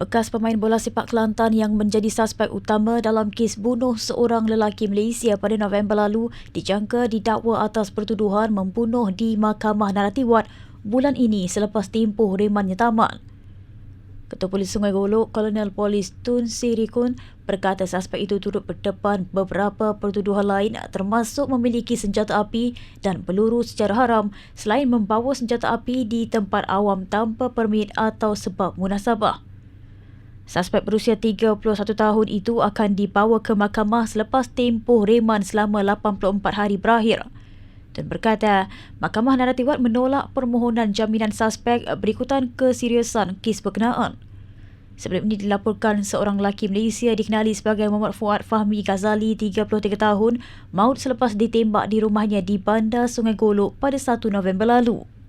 Bekas pemain bola sepak Kelantan yang menjadi suspek utama dalam kes bunuh seorang lelaki Malaysia pada November lalu dijangka didakwa atas pertuduhan membunuh di Mahkamah Naratiwat bulan ini selepas tempoh remannya tamat. Ketua Polis Sungai Golok, Kolonel Polis Tun Sirikun berkata suspek itu turut berdepan beberapa pertuduhan lain termasuk memiliki senjata api dan peluru secara haram selain membawa senjata api di tempat awam tanpa permit atau sebab munasabah. Suspek berusia 31 tahun itu akan dibawa ke mahkamah selepas tempoh reman selama 84 hari berakhir. Dan berkata, Mahkamah Naratiwat menolak permohonan jaminan suspek berikutan keseriusan kes berkenaan. Sebelum ini dilaporkan seorang lelaki Malaysia dikenali sebagai Muhammad Fuad Fahmi Ghazali 33 tahun maut selepas ditembak di rumahnya di Bandar Sungai Golok pada 1 November lalu.